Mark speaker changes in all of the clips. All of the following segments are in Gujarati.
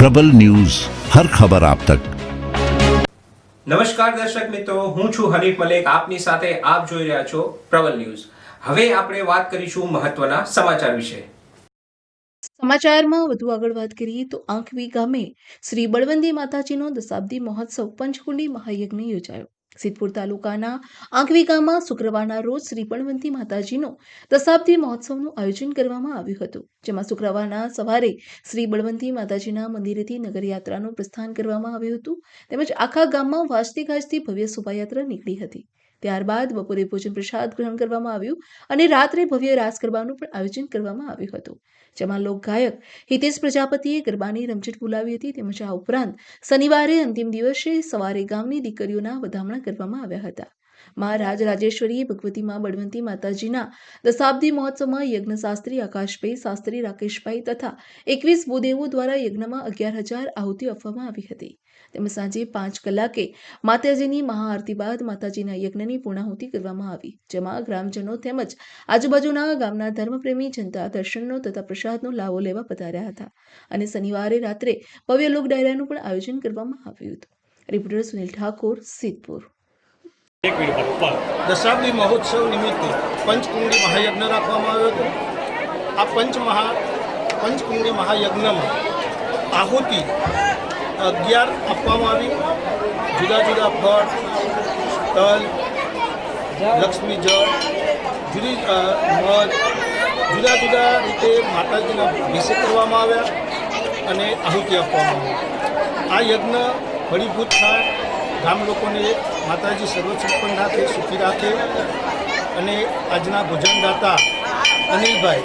Speaker 1: પ્રબલ ન્યૂઝ હર ખબર આપ તક.
Speaker 2: નમસ્કાર દર્શક મિત્રો હું છું હરીફ મલેક આપની સાથે આપ જોઈ રહ્યા છો પ્રબલ ન્યૂઝ. હવે આપણે વાત કરીશું મહત્વના સમાચાર વિશે.
Speaker 3: સમાચારમાં વધુ આગળ વાત કરીએ તો આંખવી ગામે શ્રી બળવંતી માતાજીનો દશાબ્દી મહોત્સવ પંચકુંડી મહાયજ્ઞ યોજાયો. સિદ્ધપુર તાલુકાના આંખવી ગામમાં શુક્રવારના રોજ શ્રી બળવંતી માતાજીનો દશાબ્દી મહોત્સવનું આયોજન કરવામાં આવ્યું હતું, જેમાં શુક્રવારના સવારે શ્રી બળવંતી માતાજીના મંદિરેથી નગરયાત્રાનું પ્રસ્થાન કરવામાં આવ્યું હતું, તેમજ આખા ગામમાં વાજતી ગાજતી ભવ્ય શોભાયાત્રા નીકળી હતી. ત્યારબાદ બપોરે ભોજન પ્રસાદ ગ્રહણ કરવામાં આવ્યું અને રાત્રે ભવ્ય રાસ ગરબાનું પણ આયોજન કરવામાં આવ્યું હતું. જેમાં લોકગાયક હિતેશ પ્રજાપતિએ ગરબાની રમઝટ બોલાવી હતી તેમજ આ ઉપરાંત શનિવારે અંતિમ દિવસે સવારે ગામની દીકરીઓના વધામણા કરવામાં આવ્યા હતા. મહારાજ રાજેશ્વરી ભગવતી માં બળવંતી માતાજીના દશાબ્દી મહોત્સવમાં યજ્ઞશાસ્ત્રી આકાશભાઈ શાસ્ત્રી રાકેશભાઈ તથા એકવીસ ભૂદેવો દ્વારા યજ્ઞમાં અગિયાર હજાર આહુતિ આપવામાં આવી હતી. તેમજ સાંજે પાંચ કલાકે માતાજીની મહાઆરતી બાદ માતાજીના યજ્ઞની પૂર્ણાહુતિ કરવામાં આવી. જેમાં ગ્રામજનો તેમજ આજુબાજુના ગામના ધર્મપ્રેમી જનતા દર્શનનો તથા પ્રસાદનો લાવો લેવા પધાર્યા હતા અને શનિવારે રાત્રે ભવ્ય લોક ડાયરાનું પણ આયોજન કરવામાં આવ્યું હતું. રિપોર્ટર સુનિલ ઠાકોર, સિદ્ધપુર.
Speaker 4: દશાબ્દી મહોત્સવ નિમિત્તે પંચકુંડી મહાયજ્ઞ રાખવામાં આવ્યો હતો. આ પંચમહા, પંચકુંડી મહાયજ્ઞમાં આહુતિ અગિયાર આપવામાં આવી. જુદા જુદા ફળ, તલ, લક્ષ્મી જળ, જુદી મધ, જુદા જુદા રીતે માતાજીના અભિષેક કરવામાં આવ્યા અને આહુતિ આપવામાં આવી. આ યજ્ઞ ફળીભૂત થાય, ગામ લોકોને માતાજી સર્વસંપન્ન રાખે, સુખી રાખે અને આજના ભોજનદાતા અનિલભાઈ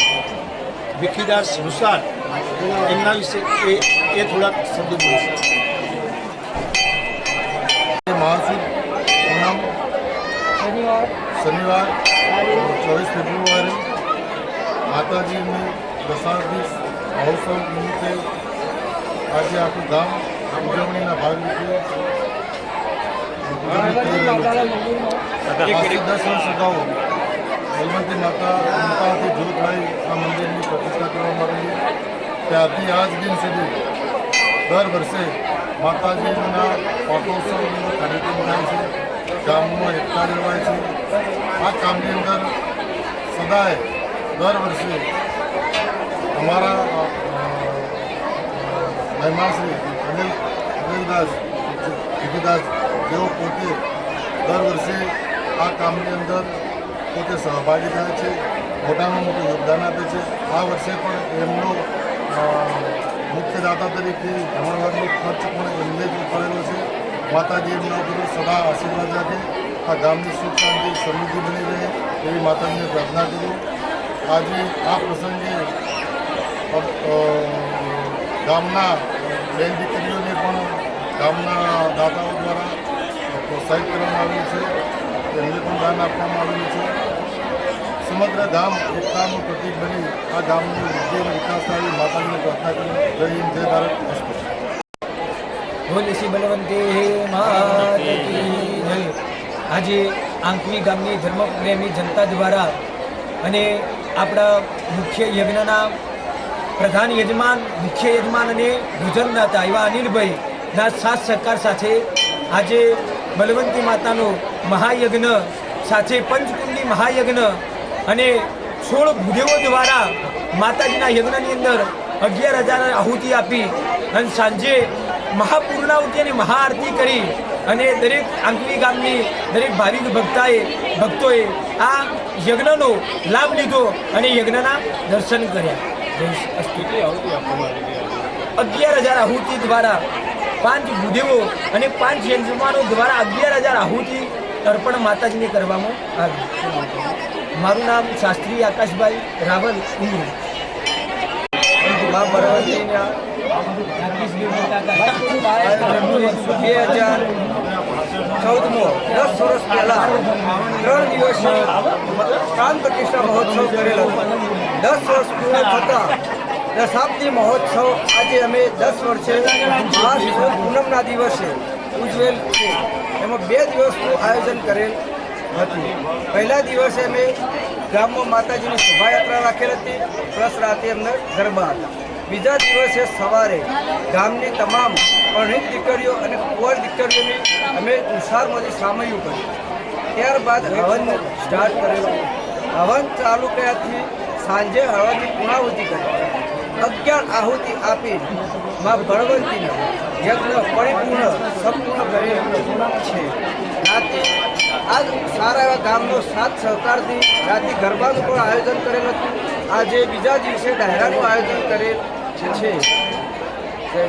Speaker 4: વિખીદાસ રૂસાર એમના વિશે એ એ થોડાક શબ્દો બોલશે
Speaker 5: મહાસુદ પૂનમ શનિવાર. ચોવીસ ફેબ્રુઆરી માતાજીની દશાદી મહોત્સવ નિમિત્તે આજે આખું ગામ ઉજવણીના ભાગરૂપે દસ વર્ષ અગાઉ હનુમંતી માતા મમતાથી થાય આ મંદિરની પ્રતિષ્ઠા કરવામાં આવેલી ત્યારથી આજ દિન સુધી દર વર્ષે માતાજીના પાટોત્સવનો કાર્યક્રમ થાય છે ગામમાં એકતા રહેવાય છે આ કામની અંદર સદાય દર વર્ષે અમારા મહેમાનશ્રી અનિલ અનિલદાસ વિજયદાસ જેઓ પોતે દર વર્ષે આ કામની અંદર પોતે સહભાગી થાય છે મોટામાં મોટું યોગદાન આપે છે આ વર્ષે પણ એમનો મુખ્ય દાતા તરીકે જમણવારનો ખર્ચ પણ એમને કરેલો છે. માતાજી એમના ઉપર સદા આશીર્વાદ રાખે. આ ગામની સુખ શાંતિ સમૃદ્ધિ બની રહે એવી માતાજીને પ્રાર્થના કરું. આજે આ પ્રસંગે ગામના બેન દીકરીઓને પણ ગામના દાતાઓ દ્વારા પ્રોત્સાહિત કરવામાં આવ્યું છે. એમને પણ દાન આપવામાં આવેલું છે. સમગ્ર ધામ એકતાનું પ્રતિક બની આ વૃદ્ધિ અને વિકાસ થાય માતાજીને પ્રાર્થના કરી જય હિન્દ, જય ભારત.
Speaker 6: બોલ શ્રી આજે આંકવી ગામની ધર્મપ્રેમી જનતા દ્વારા અને આપણા મુખ્ય યજ્ઞના પ્રધાન યજમાન, મુખ્ય યજમાન અને ભોજનદાતા એવા અનિલભાઈના સાથ સહકાર સાથે આજે બલવંતી માતાનો મહાયજ્ઞ સાથે પંચકુંડી મહાયજ્ઞ અને સોળ ભૂદેવો દ્વારા માતાજીના યજ્ઞની અંદર અગિયાર હજાર આહુતિ આપી અને સાંજે મહાપૂર્ણાહુતિ અને મહાઆરતી કરી અને દરેક આંકવી ગામની દરેક ભાવિક ભક્તાએ ભક્તોએ આ યજ્ઞનો લાભ લીધો અને યજ્ઞના દર્શન કર્યા. અગિયાર હજાર આહુતિ દ્વારા પાંચ ભૂદેવો અને પાંચ યજમાનો દ્વારા અગિયાર હજાર આહુતિ તર્પણ માતાજીને કરવામાં આવી. મારું નામ શાસ્ત્રી આકાશભાઈ રાવલ મા બે હજાર ચૌદમો દસ વર્ષ પહેલાં ત્રણ દિવસ કાન પ્રતિષ્ઠા મહોત્સવ કરેલો દસ વર્ષ પૂર્ણ થતાં દશાબ્દી મહોત્સવ આજે અમે દસ વર્ષે આ પૂનમના દિવસે ઉજવેલ છે એમાં બે દિવસનું આયોજન કરેલ હતું. પહેલા દિવસે અમે ગામમાં માતાજીની શોભાયાત્રા રાખેલ હતી, પ્લસ રાતે અમને ગરબા હતા.
Speaker 7: બીજા દિવસે સવારે ગામની તમામ પરણિત દીકરીઓ અને કુંવર દીકરીઓની અમે તુષારમાંથી સામયું કર્યું. ત્યારબાદ હવન સ્ટાર્ટ કરેલો. હવન ચાલુ કર્યાથી સાંજે હવનની પુણાવૃત્તિ કરી. અગિયાર આહુતિ આપી માં બળવંતીનો યજ્ઞ પરિપૂર્ણ સંપૂર્ણ કરેલ છે. રાતે આજ સારા એવા ગામનો સાથ સહકારથી રાતે ગરબાનું પણ આયોજન કરેલ હતું. આજે બીજા દિવસે ડાયરાનું આયોજન કરેલ છે.